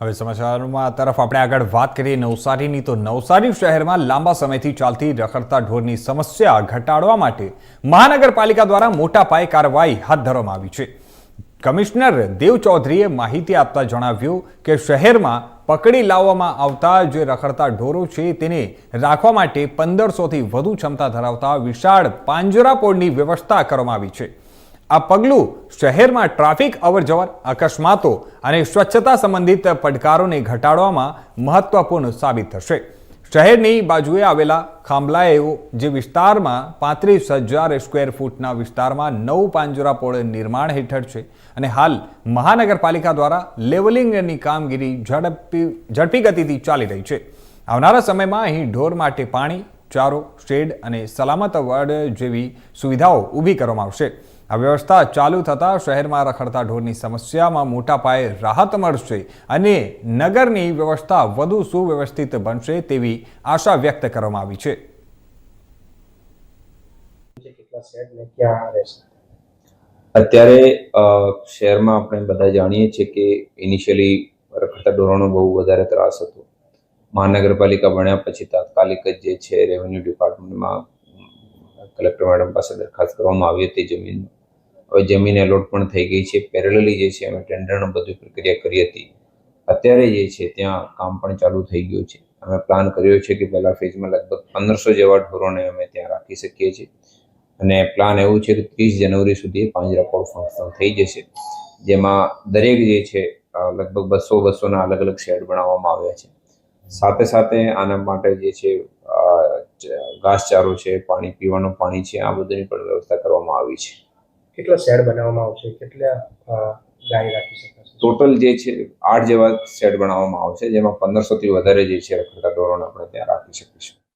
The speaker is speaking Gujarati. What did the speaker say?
હવે સમાચારોમાં તરફ આપણે આગળ વાત કરીએ નવસારીની. તો નવસારી શહેરમાં લાંબા સમયથી ચાલતી રખડતા ઢોરની સમસ્યા ઘટાડવા માટે મહાનગરપાલિકા દ્વારા મોટા પાયે કાર્યવાહી હાથ ધરવામાં આવી છે. કમિશનર દેવ ચૌધરીએ માહિતી આપતા જણાવ્યું કે શહેરમાં પકડી લાવવામાં આવતા જે રખડતા ઢોરો છે તેને રાખવા માટે પંદરસોથી વધુ ક્ષમતા ધરાવતા વિશાળ પાંજરાપોળની વ્યવસ્થા કરવામાં આવી છે. આ પગલું શહેરમાં ટ્રાફિક અવરજવર અકસ્માતો અને સ્વચ્છતા સંબંધિત પડકારોને ઘટાડવામાં મહત્વપૂર્ણ સાબિત થશે. શહેરની બાજુએ આવેલા ખાંભલાએઓ જે વિસ્તારમાં પાંત્રીસ હજાર સ્ક્વેર ફૂટના વિસ્તારમાં નવ પાંજરાપોળ નિર્માણ હેઠળ છે અને હાલ મહાનગરપાલિકા દ્વારા લેવલિંગની કામગીરી ઝડપી ઝડપી ગતિથી ચાલી રહી છે. આવનારા સમયમાં અહીં ઢોર માટે પાણી, ચારો, શેડ અને સલામત વડ જેવી સુવિધાઓ ઊભી કરવામાં આવશે. આ વ્યવસ્થા ચાલુ થતાં શહેરમાં રખડતા ઢોરની સમસ્યામાં મોટા પાયે રાહત મળશે અને નગરની વ્યવસ્થા વધુ સુવ્યવસ્થિત બનશે તેવી આશા વ્યક્ત કરવામાં આવી છે. છે કેટલા સેટ ને ક્યાં રહેશે? અત્યારે અ, શહેરમાં આપણે બધા જાણીએ છીએ કે ઇનિશિયલી રખડતા ઢોરોનો બહુ વધારે ત્રાસ હતો. મહાનગરપાલિકા બન્યા પછી તાત્કાલિક જ જે છે રેવન્યુ ડિપાર્ટમેન્ટમાં કલેક્ટર મેડમ પાસે દરખાસ્ત કરવામાં આવી હતી જમીન હવે જમીન એલોટ પણ થઈ ગઈ છે. પેરેલલી જે છે અમે ટેન્ડરનો બધી પ્રક્રિયા કરી હતી. અત્યારે જે છે ત્યાં કામ પણ ચાલુ થઈ ગયું છે. અમે પ્લાન કર્યો છે કે પહેલા ફેઝમાં લગભગ પંદરસો જેવા ઢોરોને અમે ત્યાં રાખી શકીએ છીએ. અને પ્લાન એવું છે કે ત્રીસ જનવરી સુધી પાંજરાપોળ ફંક્શન થઈ જશે. જેમાં દરેક જે છે લગભગ બસો બસોના અલગ અલગ શેડ બનાવવામાં આવ્યા છે. સાથે સાથે આના માટે જે છે ઘાસચારો છે, પાણી પીવાનું પાણી છે, આ બધાની પણ વ્યવસ્થા કરવામાં આવી છે. કેટલા શેડ બનાવવામાં આવશે? કેટલા ગાય રાખી શકાશે? ટોટલ જે છે, આઠ જેવા શેડ બનાવવામાં આવશે, જેમાં પંદરસોથી વધારે જે છે રખડતા ઢોરોને આપણે ત્યાં રાખી શકીશું.